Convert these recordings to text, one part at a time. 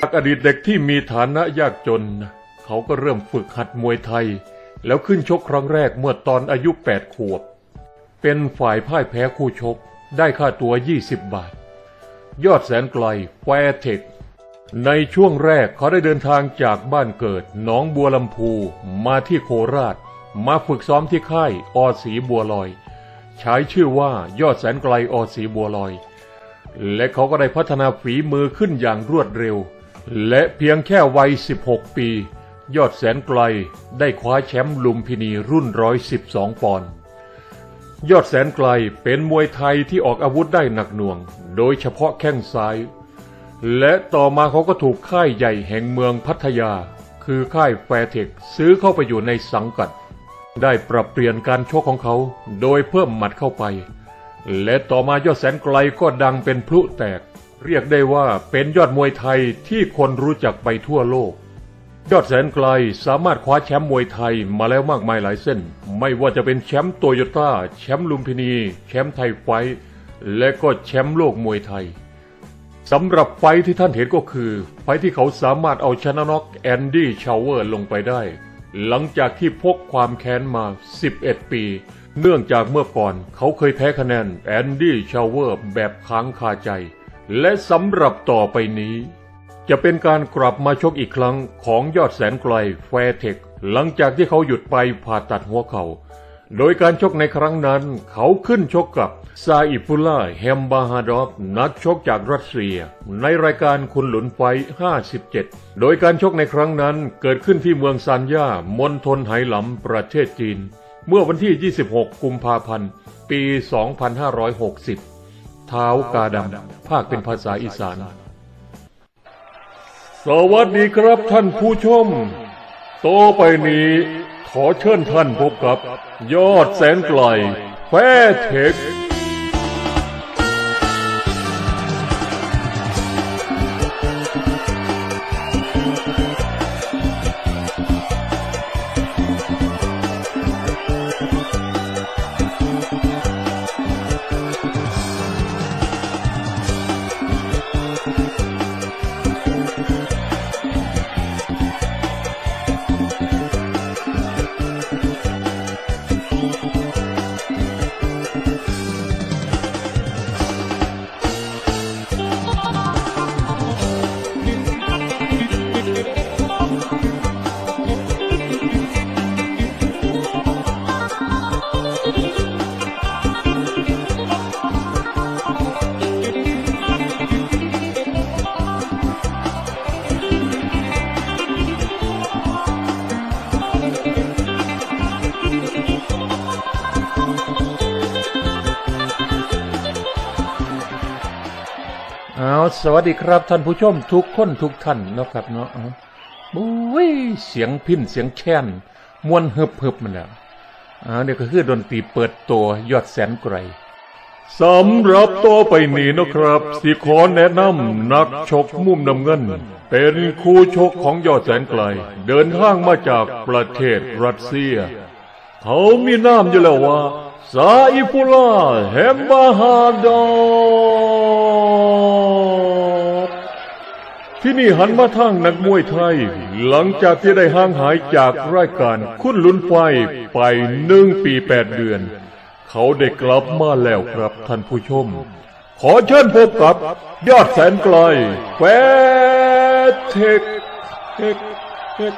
จากอดีตเด็กที่มีฐานะยากจน เขาก็เริ่มฝึกหัดมวยไทย แล้วขึ้นชกครั้งแรกเมื่อตอนอายุ 8 ขวบ เป็นฝ่ายพ่ายแพ้คู่ชก ได้ค่าตัว 20 บาท ยอดแสนไกลแฟร์เทคในช่วงแรกเขาได้เดินทางจากบ้านเกิดหนองบัวลำพูมาที่โคราช มาฝึกซ้อมที่ค่ายอสีบัวลอย ใช้ชื่อว่ายอดแสนไกลอสีบัวลอย และเขาก็ได้พัฒนาฝีมือขึ้นอย่างรวดเร็ว และเพียงแค่วัย 16 ปี ยอดแสนไกลได้คว้าแชมป์ลุมพินีรุ่น 112 ปอนด์ยอดแสนไกลเป็นมวยไทยที่ออกอาวุธได้หนักหน่วง โดยเฉพาะแข้งซ้าย และต่อมาเขาก็ถูกค่ายใหญ่แห่งเมืองพัทยา คือค่ายแฟร์เทคซื้อเข้าไปอยู่ในสังกัด ได้ปรับเปลี่ยนการชกของเขา โดยเพิ่มหมัดเข้าไป และต่อมายอดแสนไกลก็ดังเป็นพลุแตก เรียกได้ว่าเป็นยอดมวยไทยที่คนรู้จักไปทั่วโลก ยอดแสนไกลสามารถคว้าแชมป์มวยไทยมาแล้วมากมายหลายเส้น ไม่ว่าจะเป็นแชมป์โตโยต้า แชมป์ลุมพินี แชมป์ไทยไฟและก็แชมป์โลกมวยไทยสำหรับไฟที่ท่านเห็นก็คือไฟท์ที่เขาสามารถเอาชนะน็อกแอนดี้ชาวเวอร์ลงไปได้ หลังจากที่พกความแค้นมา 11 ปี เนื่องจากเมื่อก่อนเขาเคยแพ้คะแนนแอนดี้ชาวเวอร์แบบค้างคาใจ และสำหรับต่อไปนี้ จะเป็นการกลับมาชกอีกครั้งของยอดแสนไกลแฟร์เทค หลังจากที่เขาหยุดไปผ่าตัดหัวเขา่าโดยการชกในครั้งนั้น เขาขึ้นชกกับซาอิฟุล่าแฮมบาฮาดอฟนักชกจากรัสเซีย ในรายการคุณหลุนไฟ 57 โดยการชกในครั้งนั้นเกิดขึ้นที่เมืองซานย่ามณฑลไหหลำประเทศจีน เมื่อวันที่ 26 กุมภาพันธ์ ปี 2560 เท้ากาดำภาคเป็นภาษาอีสาน สวัสดีครับท่านผู้ชมต่อไปนี้ขอเชิญท่านพบกับ ยอดแสนไกลแฟเทค สวัสดีครับท่านผู้ชมทุกคนทุกท่านเนาะครับเนาะบุ้ยเสียงพินเสียงแค้นมวนเฮึบเฮึบมันแล้วอ่าเดี๋ยก็คือดนตรีเปิดตัวยอดแสนไกรสำหรับต่อไปนี้นะครับสิขอแนะนำนักชกมุมน้ำเงิน เป็นคู่ชกของยอดแสนไกล เดินทางมาจากประเทศรัสเซีย เขามีนามอยู่แล้วว่าซาอิฟุล่าแฮมบาฮาดอฟ ที่นี่หันมาทางนักมวยไทย หลังจากที่ได้ห่างหายจากรายการคุณลุนไฟไปหนึ่งปีแปดเดือน เขาได้กลับมาแล้วครับท่านผู้ชม ขอเชิญพบกับ ยอดแสนไกลแฟร์เทคเทคเทค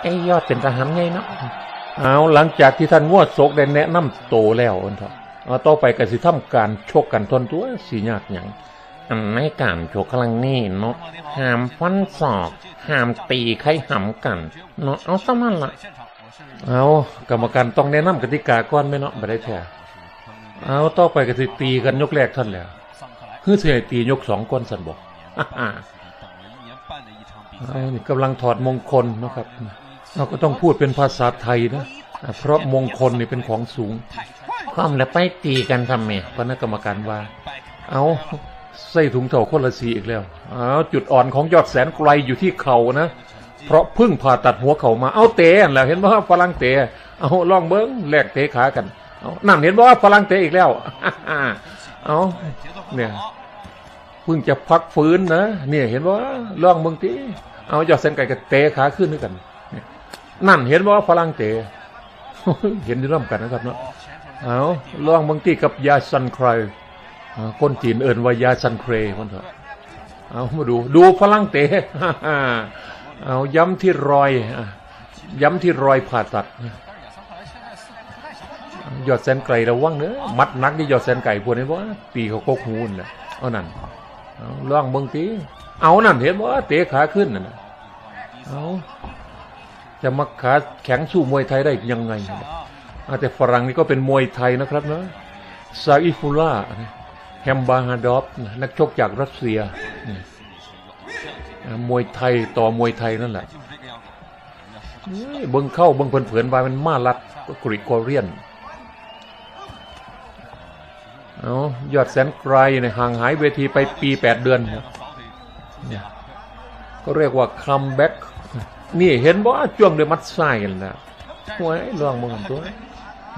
ไอ้ยอดเป็นทหารไงเนาะเอาหลังจากที่ท่านงวดศกได้แนะนำโตแล้วอันเถอะเอาต่อไปก็สิทำการชกกันทนตัวสียากหยัง อันในการโชกครั้งนี้เนาะห้ามฟันศอกห้ามตีใครหำกัน เนาะเอาซะมันละเอากรรมการต้องแนะนำกติกาก่อนไหมเนาะบ่ได้แท้เอาต่อไปก็สิตีกันยกแรกท่านแล้วคือเสิให้ตียกสองก้อนสันบอกอ่าเอานี่กำลังถอดมงคลนะครับ เราก็ต้องพูดเป็นภาษาไทยนะ เพราะมงคลนี่เป็นของสูงความแล้วไปตีกันทำไมคณะกรรมการว่า เอา ใส่ถุงเถ่าคนละสีอีกแล้วเอาจุดอ่อนของยอดแสนไกลอยู่ที่เข่านะ เพราะพึ่งผ่าตัดหัวเข่ามาเอาเตะแล้วเห็นว่าฝรั่งเตะเอาลองเบิ้งแลกเตะขากันเอานั่นเห็นว่าฝรั่งเตะอีกแล้วเอาเนี่ยเพิ่งจะพักฟื้นนะเนี่ยเห็นว่าล่องเมืองตีเอายอดเส้นไก่กับเตะขาขึ้นด้วยกัน นั่นเห็นว่าฝรั่งเตะเห็นที่ร่วมกันนะครับเนาะเอาล่องเมืองตีกับยาซันไคร อ่าคนจีนเอินวายาซันเครมันเถอะเอามาดู ดูฝรั่งเตะเอาย้ำที่รอย ย้ำที่รอยผ่าตัดยอดแสนไก่ระวังเนอะมัดนักนี่ยอดแสนไก่พวกนี้ว่าปีเขาโคกหูนน่ะเอานั่นเอาล่องเบิ่งตีเอานั่นเห็นว่าเตะขาขึ้นน่ะนะเอาจะมาขาแข็งสู้มวยไทยได้ยังไงแต่ฝรั่งนี่ก็เป็นมวยไทยนะครับเนาะซาอิฟูล่า แฮมบาฮาดอฟนักชกจากรัสเซียมวยไทยต่อมวยไทยนั่นแหละเบิ่งเข้าเบิ่งเผินๆไปมันมาลัดกรีกอเรียนเอายอดแสนไกลเนี่ยห่างหายเวทีไปปีแปดเดือนเนี่ยก็เรียกว่าคัมแบ็กนี่เห็นบ่จ้วงด้วยมัดไส้กันแล้วหวยลองมึงกันตัว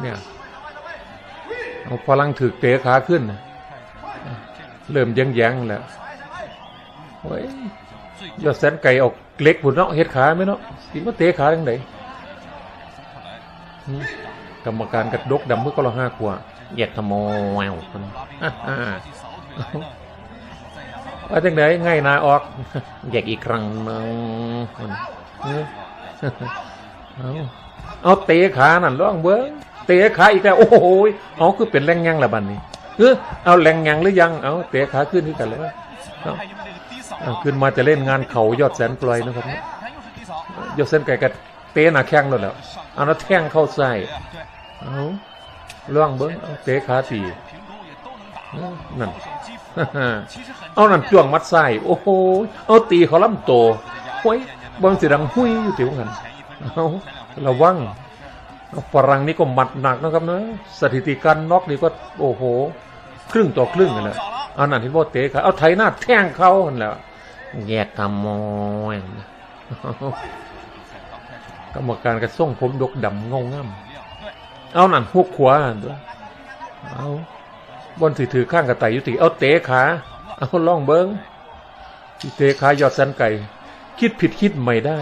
เนี่ยเอาพลังถือเตะขาขึ้นนะ เริ่มยังยังแล้วโอ้ยยอดแสนไก่ออกเล็กผุนเนาะเฮ็ดขาไหมเนาะกินว่าเตะขาจังไหืมกรรมการกระดกดำเมื่อก็ละห้ากว่าอยากขโมยคนว่าจังไดง่ายนาออกอยากอีกครั้งนึ่งเอาเอาเตะขานั่นร้องเบิ้งเตะขาอีกแล้วโอ้โหยเอาคือเป็นแรงยังละบัดนี้ เออเอาแรงยังหรือยัง เอาเตะขาขึ้นที่กันเลยเอาเอาขึ้นมาจะเล่นงานเขายอดแสนไกลนะครับยอดแสนไกลกับเตะหนาแข้งแล้วแหล้วเอาแล้วแท่งเข้าใส่เอาล่องเบิ้งเอาเตะขาตีนั่นเอานั่นจ้วงมัดไส้โอ้โหเอาตีเขาลำโตห้ยบอลสีดังหุยอยู่ติวกันเอาระวัง ฝรั่งนี่ก็หมัดหนักนะครับเนะสถิติการน็อกนี่ก็โอ้โห ครึ่งต่อครึ่งกันแหละเอานันที่พ่อเตะขาเอาไถหน้าแท่งเขาหันแล้วอยากขโมยกรรมการกระส่งผมดกดำเงง่ำเอานั่นหุกขวาอันตัวเอาบอลถือถือข้างกระต่ายยุติ เอาเตะขา เอาล่องเบิงที่เตะขายอดสันไก่ คิดผิดคิดไม่ได้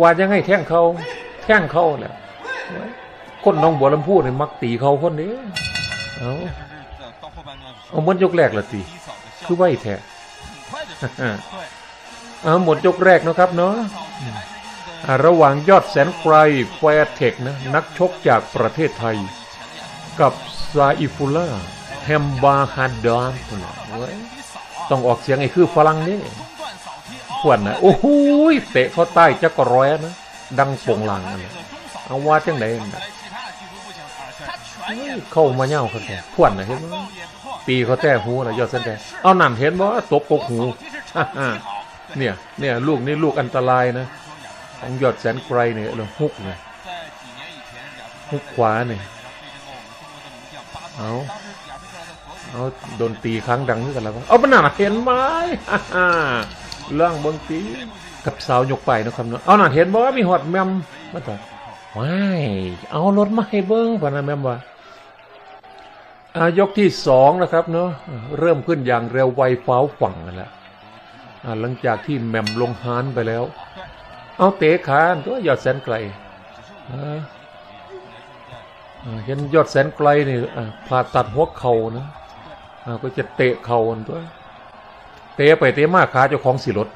ว่ายังให้แท่งเขา แท่งเขาแหละคนน้องบัวลำพูเนี่ยมักตีเขาคนนี้เอาเอาหมดยกแรกละตีคือไหวแท้เอาหมดยกแรกนะครับเนาะระหว่างยอดแสนไกรแฟร์เทคนะนักชกจากประเทศไทย กับซาอิฟูล่าแฮมบาฮาดอนต้องออกเสียงไอ้คือฝรั่งนี่ขวนนะโอ้โหยเตะเขาใต้จักรร้อยนะ ดังโป่งลางนั่นเอาว่าจังไหนเข้ามาเง่าเขาแท้ขวนนะเห็นไหมปีเขาแต่หูนะยอดเส้นแต่เอานั่นเห็นบ่ตบกกหูเนี่ยเนี่ยลูกนี่ลูกอันตรายนะ ของยอดแสนไกรเนี่ยเราฮุกเนี่ยฮุกขวาเนี่ยเอาเอาโดนตีครั้งดังขึ้นกันแล้ววะเอาปะหนาเห็นไหมเรื่องบางตี กับสาวยกไปนะครับเนาะเอาหน่าเห็นบ่ว่ามีหอดแมมมาต่อว้ายเอารถมาให้เบิ้งพะนะแมมว่าอายกที่สองนะครับเนาะเริ่มขึ้นอย่างเร็วไวฟ้าวฝั่งกันแล้วอ่าหลังจากที่แมมลงฮานไปแล้ว เอาเตะขาตัวยอดแสนไกลเห็นยอดแสนไกลนี่อ่าผ่าตัดหัวเข่านะก็จะเตะเข่าตัวเตะไปเตะมากขาเจ้าของสิรถ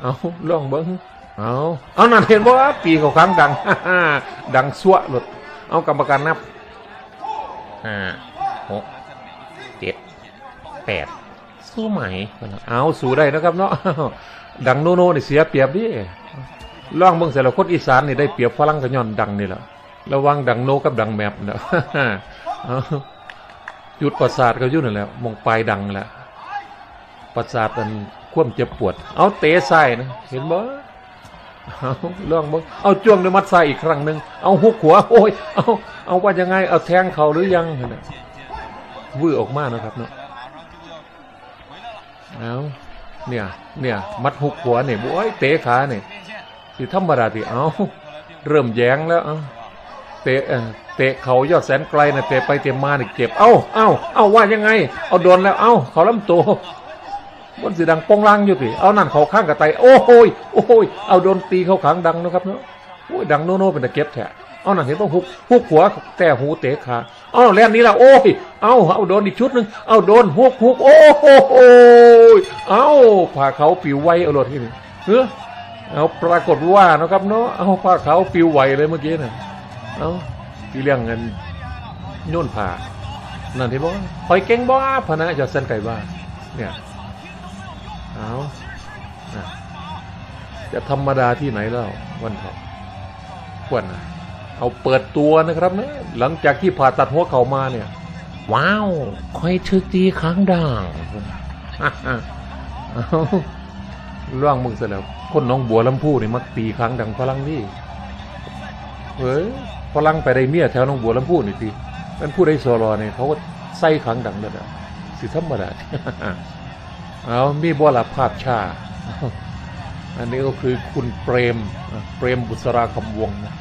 เอาล่องเบิ้งเอาเอานั่นเห็นบ่ปีเขาครั้งดังดังสั่วรถเอากรรมการนับห้าหกเจ็ดแปดสู้ไหมคนละเอาสู่ได้นะครับเนาะดังโนโน่นี่เสียเปรียบดิล่องเบิ้งเสร็จแล้วคนอีสานนี่ได้เปรียบฝรั่งกับย้อนดังนี่แหละระวังดังโนกับดังแมปนะเอาจุดประสาทก็ยุ่นั่นแหละมองปลายดังแหละประสาทมัน คว่ำเจ็บปวด เอาเตะใส่นะเห็นบ่เอาเรื่องมึงเอาจ้วงด้วยมัดใส่อีกครั้งหนึ่งเอาหุกหัวโอ้ยเอาเอาว่ายังไง เอาแทงเขาหรือยังนั่นน่ะวื้อออกมานะครับเนาะเอาเนี่ยเนี่ยมัดหุกหัวเนี่ยโอ้ยเตะขาเนี่ยสิธรรมดาที่เอาเริ่มแย้งแล้วเอาเตะเตะเขายอดแสนไกลนะเตะไปเตะมาเนี่ยเจ็บ เอ้าเอ้าเอ้าว่ายังไง เอาโดนแล้ว เอ้าเขาลำตัว บนสีดังปองลังอยู่สิเอานั่นเขาข้างกับไตโอ้โหยโอ้โหยเอาโดนตีเขาขังดังนะครับเนาะโอ้ยดังโน่โน่เป็นตะเก็บแท้เอานั่นเห็นป่ะฮุกฮุกหัวแต่หูเตะขาเอาแล่นนี้ละโอ้ยเอาเอาโดนอีกชุดหนึ่งเอาโดนฮุกฮุกโอ้โหยเอาผ่าเขาปิวไวเอาโลดที่นี่เฮ้อเอาปรากฏว่านะครับเนาะเอาผ้าเขาวปิวไหวเลยเมื่อกี้น่ะเอาที่เรื่องเงินโน่นผ่านั่นที่บอกว่าปล่อยเก่งบ่พะนะจะเส้นไก่บ้าเนี่ย เอาจะธรรมดาที่ไหนแล้ววันทองวรนะเอาเปิดตัวนะครับนะหลังจากที่ผ่าตัดหัวเข่ามาเนี่ย ว้าวค่อยถึกตีครั้งดังร่างมึงเสร็จแล้วคนน้องบัวลำพูนี่มักตีครั้งดังพลังนี่เฮ้ยพลังไปได้เมียแถวน้องบัวลำพูนี่ทีมันพูดได้โซโลเนี่ยเขาก็ใส่ครั้งดังเลยนะสิธรรมดา เอามีบัวละภาพชา อันนี้ก็คือคุณเปรม เปรมบุษราคำวงนะ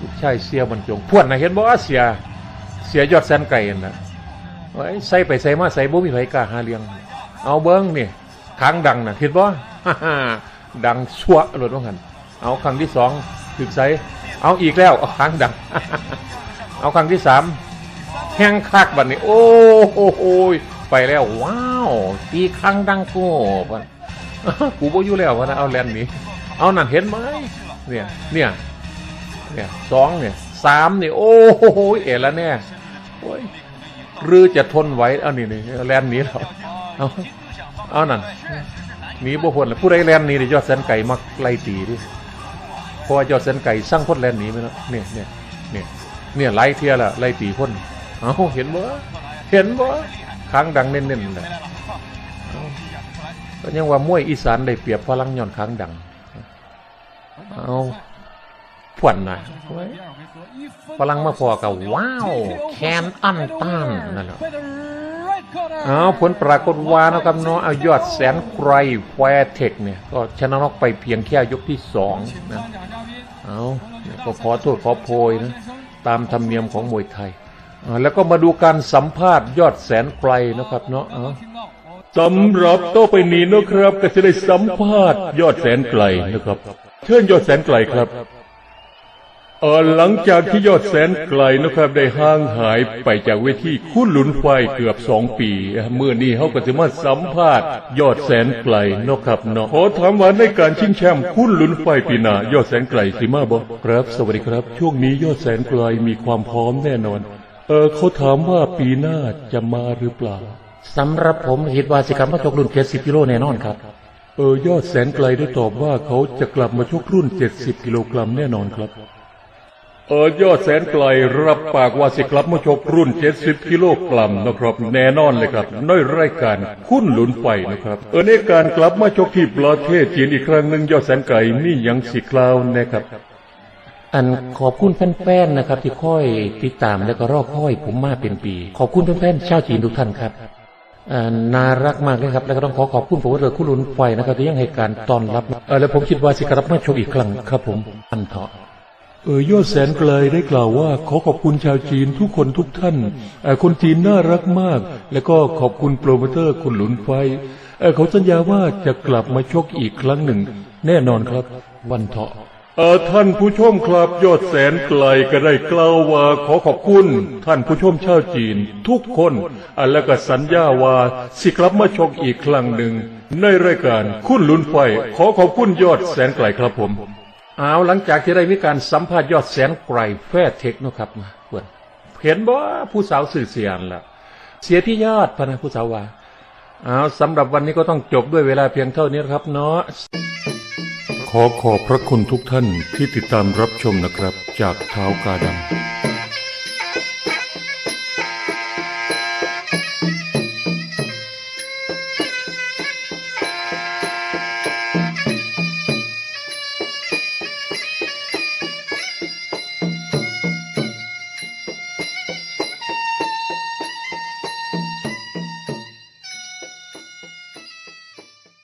ลูกชายเสียบรรจงพวดนะเห็นบอกว่าเสีย เสียยอดแสนไก่นะไว้ใส่ไปใส่มาใส่บ่มีไผกล้าหาเลี้ยง เอาเบิ้งนี่ครั้งดังนะคิดบ่ดังชั่วหลุดว่างันเอาครั้งที่สองถึกใส่เอาอีกแล้วเอาครั้งดัง เอาครั้งที่สามแห้งคักบัดนี้ โอ้โห ไปแล้วว้าวตีครั้งดังโก้บัดกูบ่อยู่แล้ววะนะเอาแลนด์นี้เอานั่นเห็นไหมเนี่ยเนี่ยเนี่ยสองเนี่ยสามเนี่ยโอ้โหเอ๋ละแน่โอ้ยรือจะทนไหวเอานี่นี่แลนด์นี้แล้วเอาเอานั่นหนีบ่พ้นเลยผู้ใดแลนด์นี้เดี๋ยวยอดแสนไก่มักไล่ตีดิเพราะว่ายอดแสนไก่สร้างคนแลนด์นี้ไหมเนาะเนี่ยเนี่ยเนี่ยเนี่ยไล่เทียละไล่ตีคนเอาเห็นบ่เห็นบ่ ค้างดังเน้นๆเลยก็ยังว่ามวยอีสานได้เปรียบพลังย่อนค้างดัง เอาผวนนะพลังมาพอกับว้าว แคนอันตันนั่นแหละเอาผลปรากฏว่านะครับเนาะเอายอดแสนไกรแควเทคเนี่ย ก็ชนะนอกไปเพียงแค่ยกที่สองนะเอาก็ขอโทษขอโพยนะ ตามธรรมเนียมของมวยไทย แล้วก็มาดูการสัมภาษณ์ยอดแสนไกรนะครับเนาะสำหรับต่อไปนี้นะครับ ก็จะได้สัมภาษณ์ยอดแสนไกลนะครับ เชิญยอดแสนไกลครับเออหลังจากที่ยอดแสนไกลนะครับได้ห่างหายไปจากเวทีคุ้นหลุนไฟเกือบสองปีเมื่อนี้เขาก็จะมาสัมภาษณ์ยอดแสนไกลนะครับเนาะขอถามว่าในการชิงแชมป์คุ้นหลุนไฟปีหน้ายอดแสนไกลสิมาบ่ครับ สวัสดีครับ ช่วงนี้ยอดแสนไกลมีความพร้อมแน่นอน เออเขาถามว่าปีหน้าจะมาหรือเปล่า สำหรับผมคิดว่าสิกรรมมาชกรุ่น 70กิโลแน่นอนครับ เออยอดแสนไกลได้ตอบว่าเขาจะกลับมาชกรุ่น 70 กิโลกรัมแน่นอนครับ เออยอดแสนไกลรับปากว่าสิกลับมาชกรุ่น 70 กิโลกรัมนะครับ แน่นอนเลยครับในรายการคุ้นหลุนไฟนะครับ เออในการกลับมาชกที่ประเทศจีนอีกครั้งหนึ่งยอดแสนไกลนี่ยังสิกล่าวนะครับ อันขอบคุณแฟนๆนะครับ ที่คอยติดตามและก็รอคอยผมมาเป็นปี ขอบคุณแฟนๆชาวจีนทุกท่านครับน่ารักมากเลยครับ แล้วก็ต้องขอขอบคุณผมว่าเรือคุณลุนไฟนะครับที่ยังให้การต้อนรับเออแล้วผมคิดว่าสิกรับมาชมอีกครั้งครับผมอันเถาะเออยอดแสนไกลได้กล่าวว่า ขอขอบคุณชาวจีนทุกคนทุกท่านคนจีนน่ารักมาก แล้วก็ขอบคุณโปรโมเตอร์คุณหลุนไฟเขาสัญญาว่าจะกลับมาชกอีกครั้งหนึ่ง แน่นอนครับ วันเถาะ ท่านผู้ชมครับยอดแสนไกลก็ได้กล่าวว่าขอขอบคุณ ท่านผู้ชมชาวจีน ทุกคนอะแล้วก็สัญญาว่าสิกลับมาชกอีกครั้งหนึ่ง ในรายการคุณลุนไฟ ขอขอบคุณยอดแสนไกลครับผม เอาหลังจากที่ได้มีการสัมภาษณ์ยอดแสนไกรแฟร์เทคเนะครับมาเพื่อนเห็นบ่ผู้สาวสื่อเสียนละเสียที่ยอดพะนะผู้สาวว่าเอาสำหรับวันนี้ก็ต้องจบด้วยเวลาเพียงเท่านี้ครับเนาะ ขอขอบพระคุณทุกท่านที่ติดตามรับชมนะครับ จากเท้ากาดำ